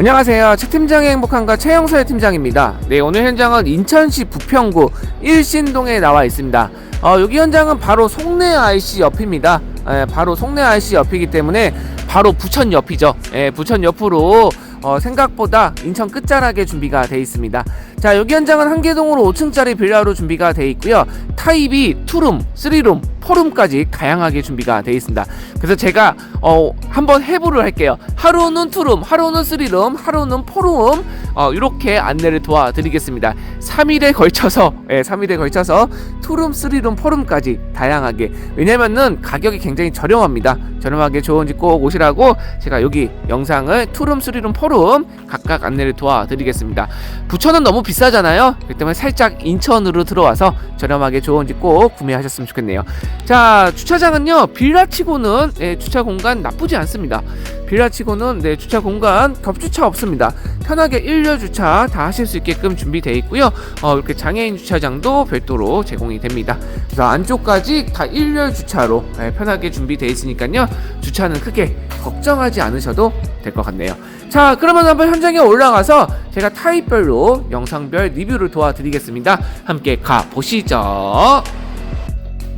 안녕하세요. 최 팀장의 행복한가 최영서의 팀장입니다. 네, 오늘 현장은 인천시 부평구 일신동에 나와 있습니다. 어, 여기 현장은 바로 송내 IC 옆입니다. 예, 바로 송내 IC 옆이기 때문에 바로 부천 옆이죠. 예, 부천 옆으로 어, 생각보다 인천 끝자락에 준비가 돼 있습니다. 자, 여기 현장은 한계동으로 5층짜리 빌라로 준비가 돼 있고요. 타입이 투룸, 쓰리룸, 포룸까지 다양하게 준비가 돼 있습니다. 그래서 제가 어, 한번 해부를 할게요. 하루는 투룸, 하루는 쓰리룸, 하루는 포룸 어, 이렇게 안내를 도와드리겠습니다. 3일에 걸쳐서 예, 3일에 걸쳐서 투룸, 쓰리룸, 포룸까지 다양하게 왜냐면은 가격이 굉장히 저렴합니다. 저렴하게 좋은 집꼭 오시라고 제가 여기 영상을 투룸, 쓰리룸, 포룸 각각 안내를 도와드리겠습니다. 부천은 너무 비싸잖아요. 그렇기 때문에 살짝 인천으로 들어와서 저렴하게 좋은 집꼭 구매하셨으면 좋겠네요. 자 주차장은요 빌라치고는 예, 주차 공간 나쁘지 않습니다. 빌라치고는 네 주차 공간 겹주차 없습니다. 편하게 일렬 주차 다 하실 수 있게끔 준비되어 있고요. 어, 이렇게 장애인 주차장도 별도로 제공이 됩니다. 그래서 안쪽까지 다 일렬 주차로 예, 편하게 준비되어 있으니까요. 주차는 크게 걱정하지 않으셔도 될 것 같네요. 자, 그러면 한번 현장에 올라가서 제가 타입별로 영상별 리뷰를 도와드리겠습니다. 함께 가 보시죠.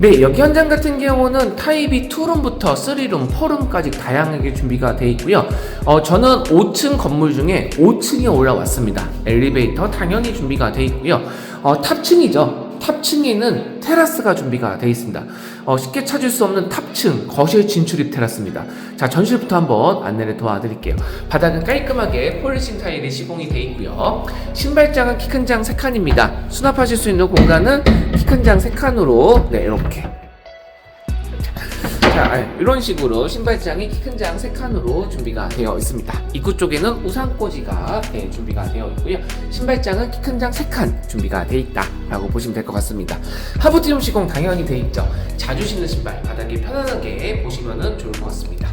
네, 여기 현장 같은 경우는 타입이 2룸부터 3룸, 4룸까지 다양하게 준비가 되어 있고요. 어, 저는 5층 건물 중에 5층에 올라왔습니다. 엘리베이터 당연히 준비가 되어 있고요. 어, 탑층이죠. 탑층에는 테라스가 준비가 되어 있습니다. 어, 쉽게 찾을 수 없는 탑층 거실 진출입 테라스입니다. 자, 전실부터 한번 안내를 도와드릴게요. 바닥은 깔끔하게 폴리싱 타일이 시공이 되어 있고요. 신발장은 키 큰 장 3칸입니다. 수납하실 수 있는 공간은 키 큰 장 3칸으로 네, 이렇게 자, 아, 이런 식으로 신발장이 키 큰 장 3칸으로 준비가 되어 있습니다. 입구 쪽에는 우산꽂이가 네, 준비가 되어 있고요. 신발장은 키 큰 장 3칸 준비가 되어 있다라고 보시면 될 것 같습니다. 하부티움 시공 당연히 되어 있죠. 자주 신는 신발 바닥에 편안하게 보시면 좋을 것 같습니다.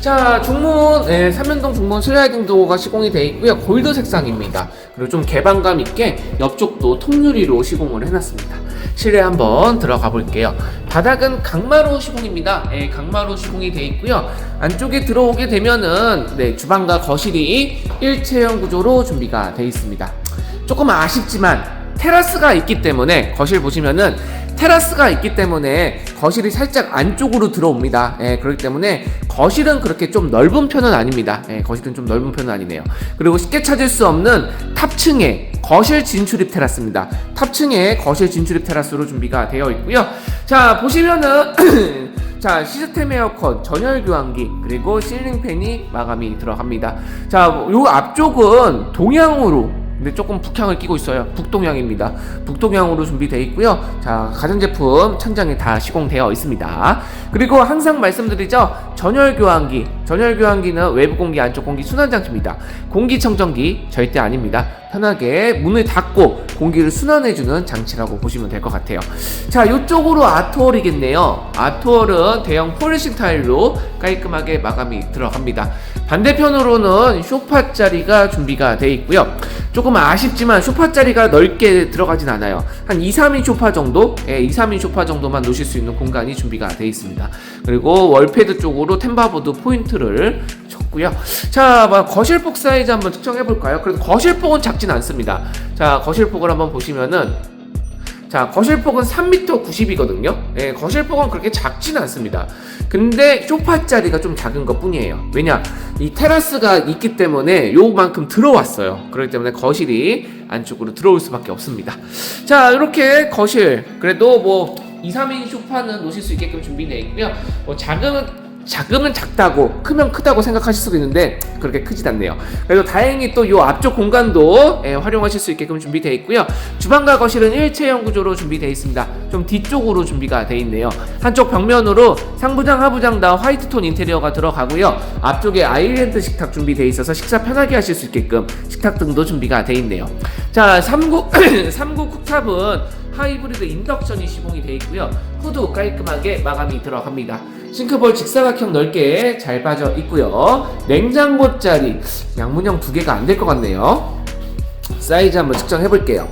자, 중문, 네, 삼연동 중문 슬라이딩 도어가 시공이 되어 있고요. 골드 색상입니다. 그리고 좀 개방감 있게 옆쪽도 통유리로 시공을 해놨습니다. 실내 한번 들어가 볼게요. 바닥은 강마루 시공입니다. 예, 강마루 시공이 되어 있고요. 안쪽에 들어오게 되면은 네, 주방과 거실이 일체형 구조로 준비가 되어 있습니다. 조금 아쉽지만 테라스가 있기 때문에 거실 보시면은 테라스가 있기 때문에 거실이 살짝 안쪽으로 들어옵니다. 예, 그렇기 때문에 거실은 그렇게 좀 넓은 편은 아닙니다. 예, 거실은 좀 넓은 편은 아니네요. 그리고 쉽게 찾을 수 없는 탑층에 거실 진출입 테라스입니다. 탑층에 거실 진출입 테라스로 준비가 되어 있고요. 자, 보시면은 자 시스템 에어컨, 전열 교환기 그리고 실링 팬이 마감이 들어갑니다. 자, 요 앞쪽은 동향으로 근데 조금 북향을 끼고 있어요. 북동향입니다. 북동향으로 준비되어 있고요. 자, 가전제품 천장에 다 시공되어 있습니다. 그리고 항상 말씀드리죠. 전열 교환기. 전열 교환기는 외부 공기, 안쪽 공기 순환 장치입니다. 공기청정기 절대 아닙니다. 편하게 문을 닫고 공기를 순환해주는 장치라고 보시면 될 것 같아요. 자, 이쪽으로 아트월이겠네요. 아트월은 대형 폴리싱 타일로 깔끔하게 마감이 들어갑니다. 반대편으로는 쇼파 자리가 준비가 되어 있고요. 조금 아쉽지만 쇼파 자리가 넓게 들어가진 않아요. 한 2, 3인 쇼파 정도? 예, 2, 3인 쇼파 정도만 놓으실 수 있는 공간이 준비가 되어 있습니다. 그리고 월패드 쪽으로 템바보드 포인트를 줬고요. 자, 뭐 거실폭 사이즈 한번 측정해 볼까요? 그래도 거실폭은 작진 않습니다. 자, 거실폭을 한번 보시면은 자, 거실폭은 3m 90이거든요. 예, 거실폭은 그렇게 작진 않습니다. 근데 쇼파 자리가 좀 작은 것 뿐이에요. 왜냐? 이 테라스가 있기 때문에 요만큼 들어왔어요. 그렇기 때문에 거실이 안쪽으로 들어올 수밖에 없습니다. 자, 이렇게 거실. 그래도 뭐 2, 3인 쇼파는 놓으실 수 있게끔 준비되어 있고요. 뭐 작은 작으면 작다고 크면 크다고 생각하실 수도 있는데 그렇게 크진 않네요. 그래도 다행히 또 이 앞쪽 공간도 예, 활용하실 수 있게끔 준비되어 있고요. 주방과 거실은 일체형 구조로 준비되어 있습니다. 좀 뒤쪽으로 준비가 되어 있네요. 한쪽 벽면으로 상부장 하부장 다 화이트 톤 인테리어가 들어가고요. 앞쪽에 아일랜드 식탁 준비되어 있어서 식사 편하게 하실 수 있게끔 식탁 등도 준비가 되어 있네요. 자, 39 39 쿡탑은 하이브리드 인덕션이 시공이 되어 있고요. 후드 깔끔하게 마감이 들어갑니다. 싱크볼 직사각형 넓게 잘 빠져 있고요. 냉장고 자리 양문형 두 개가 안 될 것 같네요. 사이즈 한번 측정해 볼게요.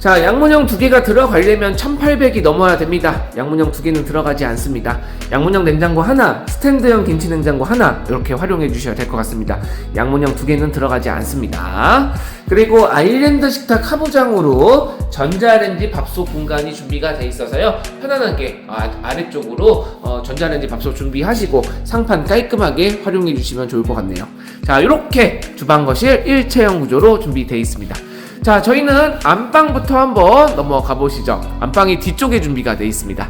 자, 양문형 두 개가 들어가려면 1800이 넘어야 됩니다. 양문형 두 개는 들어가지 않습니다. 양문형 냉장고 하나, 스탠드형 김치 냉장고 하나 이렇게 활용해 주셔야 될 것 같습니다. 양문형 두 개는 들어가지 않습니다. 그리고 아일랜드 식탁 하부장으로 전자레인지 밥솥 공간이 준비가 돼 있어서요. 편안하게 아, 아래쪽으로 어, 전자레인지 밥솥 준비하시고 상판 깔끔하게 활용해 주시면 좋을 것 같네요. 자, 이렇게 주방 거실 일체형 구조로 준비되어 있습니다. 자, 저희는 안방부터 한번 넘어가 보시죠. 안방이 뒤쪽에 준비가 되어 있습니다.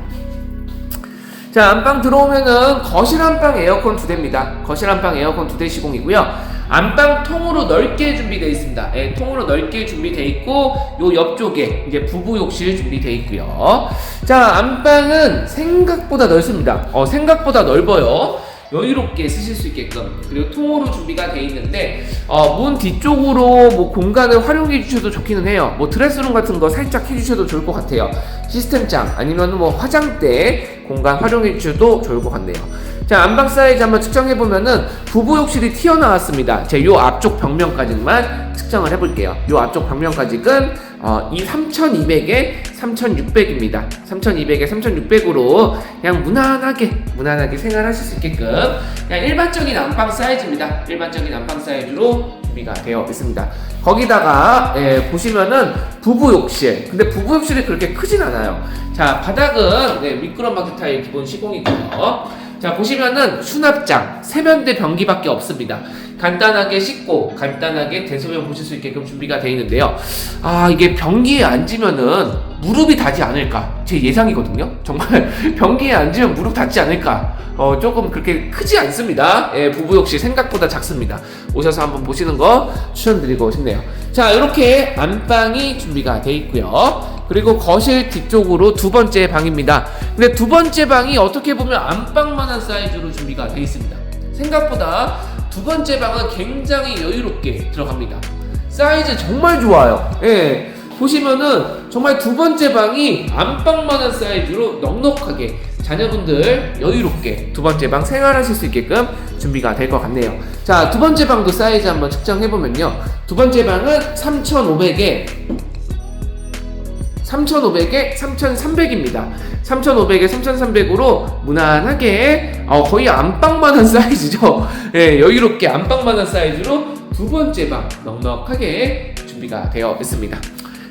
자, 안방 들어오면은 거실 안방 에어컨 두 대입니다. 거실 안방 에어컨 두 대 시공이고요. 안방 통으로 넓게 준비되어 있습니다. 예, 통으로 넓게 준비되어 있고 요 옆쪽에 이제 부부 욕실 준비되어 있고요. 자, 안방은 생각보다 넓습니다. 어, 생각보다 넓어요. 여유롭게 쓰실 수 있게끔 그리고 통으로 준비가 되어 있는데 어, 문 뒤쪽으로 뭐 공간을 활용해 주셔도 좋기는 해요. 뭐 드레스룸 같은 거 살짝 해주셔도 좋을 것 같아요. 시스템장 아니면 뭐 화장대 공간 활용해 주셔도 좋을 것 같네요. 자 안방 사이즈 한번 측정해 보면은 부부 욕실이 튀어나왔습니다. 제 요 앞쪽 벽면까지만 측정을 해볼게요. 요 앞쪽 벽면까지는 어, 이 3200에 3600입니다. 3200에 3600으로 그냥 무난하게 무난하게 생활하실 수 있게끔 그냥 일반적인 안방 사이즈입니다. 일반적인 안방 사이즈로 준비가 되어 있습니다. 거기다가 예, 보시면은 부부 욕실. 근데 부부 욕실이 그렇게 크진 않아요. 자 바닥은 네, 미끄럼마트 타일 기본 시공이고요. 자 보시면은 수납장 세면대 변기밖에 없습니다. 간단하게 씻고 간단하게 대소변 보실 수 있게끔 준비가 되어 있는데요. 아 이게 변기에 앉으면은 무릎이 닿지 않을까 제 예상이거든요. 정말 변기에 앉으면 무릎 닿지 않을까. 어 조금 그렇게 크지 않습니다. 예, 부부 역시 생각보다 작습니다. 오셔서 한번 보시는 거 추천드리고 싶네요. 자 이렇게 안방이 준비가 되어 있고요. 그리고 거실 뒤쪽으로 두 번째 방입니다. 근데 두 번째 방이 어떻게 보면 안방만한 사이즈로 준비가 되어 있습니다. 생각보다 두 번째 방은 굉장히 여유롭게 들어갑니다. 사이즈 정말 좋아요. 예. 보시면은 정말 두 번째 방이 안방만한 사이즈로 넉넉하게 자녀분들 여유롭게 두 번째 방 생활하실 수 있게끔 준비가 될 것 같네요. 자, 두 번째 방도 사이즈 한번 측정해 보면요. 두 번째 방은 3,500에 3,500에 3,300입니다. 3,500에 3,300으로 무난하게 어, 거의 안방만한 사이즈죠. 예, 여유롭게 안방만한 사이즈로 두 번째 방 넉넉하게 준비가 되어 있습니다.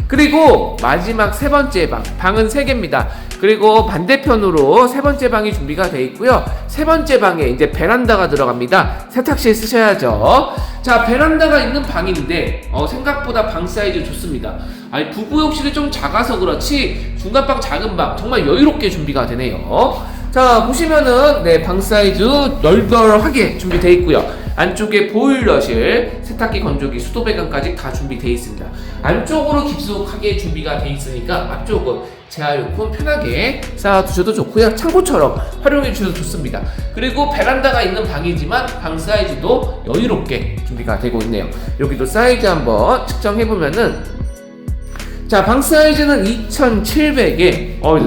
그리고 마지막 세 번째 방, 방은 세 개입니다. 그리고 반대편으로 세 번째 방이 준비가 되어 있고요. 세 번째 방에 이제 베란다가 들어갑니다. 세탁실 쓰셔야죠. 자, 베란다가 있는 방인데 어, 생각보다 방 사이즈 좋습니다. 아니 부부 욕실이 좀 작아서 그렇지 중간 방 작은 방 정말 여유롭게 준비가 되네요. 자 보시면은 네 방 사이즈 널널하게 준비되어 있고요. 안쪽에 보일러실, 세탁기, 건조기, 수도 배관까지 다 준비되어 있습니다. 안쪽으로 깊숙하게 준비가 되어 있으니까 앞쪽은 재활용품 편하게 쌓아두셔도 좋고요. 창고처럼 활용해 주셔도 좋습니다. 그리고 베란다가 있는 방이지만 방 사이즈도 여유롭게 준비가 되고 있네요. 여기도 사이즈 한번 측정해 보면은 자, 방 사이즈는 2,700에 어,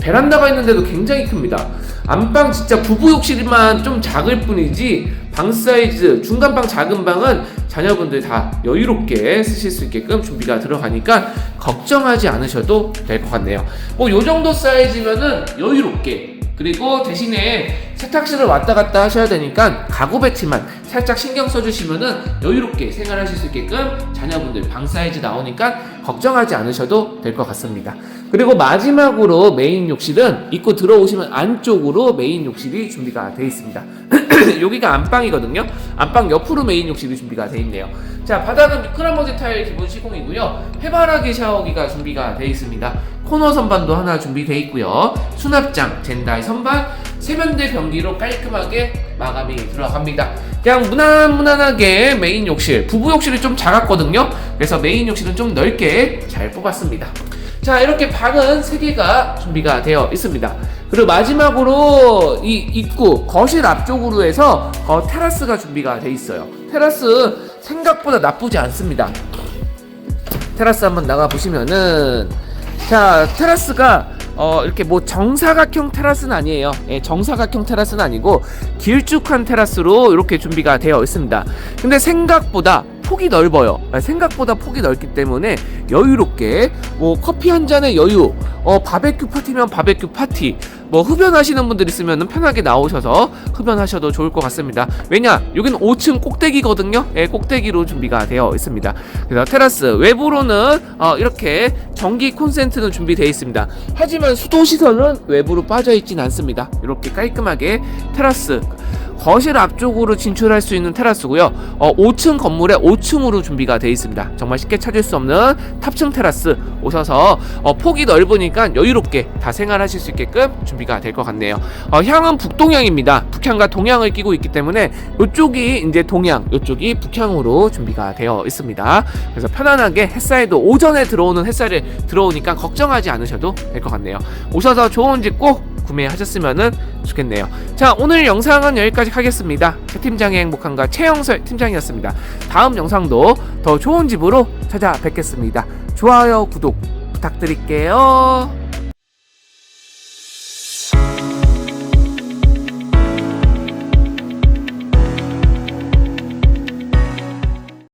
베란다가 있는데도 굉장히 큽니다. 안방 진짜 부부 욕실만 좀 작을 뿐이지 방 사이즈 중간 방 작은 방은 자녀분들 다 여유롭게 쓰실 수 있게끔 준비가 들어가니까 걱정하지 않으셔도 될 것 같네요. 뭐 요 정도 사이즈면은 여유롭게 그리고 대신에 세탁실을 왔다 갔다 하셔야 되니까 가구 배치만 살짝 신경 써주시면은 여유롭게 생활하실 수 있게끔 자녀분들 방 사이즈 나오니까 걱정하지 않으셔도 될 것 같습니다. 그리고 마지막으로 메인 욕실은 입고 들어오시면 안쪽으로 메인 욕실이 준비가 되어 있습니다. 여기가 안방이거든요. 안방 옆으로 메인 욕실이 준비가 되어 있네요. 자 바닥은 미끄럼버지 타일 기본 시공이고요. 해바라기 샤워기가 준비가 되어 있습니다. 코너 선반도 하나 준비되어 있고요. 수납장, 젠다이 선반, 세면대 변기로 깔끔하게 마감이 들어갑니다. 그냥 무난 무난하게 메인 욕실, 부부 욕실이 좀 작았거든요. 그래서 메인 욕실은 좀 넓게 잘 뽑았습니다. 자, 이렇게 방은 3개가 준비가 되어 있습니다. 그리고 마지막으로 이 입구, 거실 앞쪽으로 해서 어, 테라스가 준비가 되어 있어요. 테라스 생각보다 나쁘지 않습니다. 테라스 한번 나가 보시면은 자 테라스가 어 이렇게 뭐 정사각형 테라스는 아니에요. 예, 정사각형 테라스는 아니고 길쭉한 테라스로 이렇게 준비가 되어 있습니다. 근데 생각보다 폭이 넓어요. 아, 생각보다 폭이 넓기 때문에 여유롭게 뭐 커피 한 잔의 여유, 어 바베큐 파티면 바베큐 파티, 뭐 흡연하시는 분들 있으면 편하게 나오셔서 흡연하셔도 좋을 것 같습니다. 왜냐, 여기는 5층 꼭대기거든요. 예, 꼭대기로 준비가 되어 있습니다. 그래서 테라스 외부로는 어, 이렇게 전기 콘센트는 준비되어 있습니다. 하지만 수도 시설은 외부로 빠져 있진 않습니다. 이렇게 깔끔하게 테라스 거실 앞쪽으로 진출할 수 있는 테라스고요. 어, 5층 건물에 5층으로 준비가 되어 있습니다. 정말 쉽게 찾을 수 없는 탑층 테라스 오셔서 어, 폭이 넓으니까 여유롭게 다 생활하실 수 있게끔 준비가 될 것 같네요. 어, 향은 북동향입니다. 북향과 동향을 끼고 있기 때문에 이쪽이 이제 동향, 이쪽이 북향으로 준비가 되어 있습니다. 그래서 편안하게 햇살도 오전에 들어오는 햇살이 들어오니까 걱정하지 않으셔도 될 것 같네요. 오셔서 좋은 집꼭 구매하셨으면 좋겠네요. 자, 오늘 영상은 여기까지 하겠습니다. 최 팀장의 행복한가 최영설 팀장이었습니다. 다음 영상도 더 좋은 집으로 찾아뵙겠습니다. 좋아요, 구독 부탁드릴게요.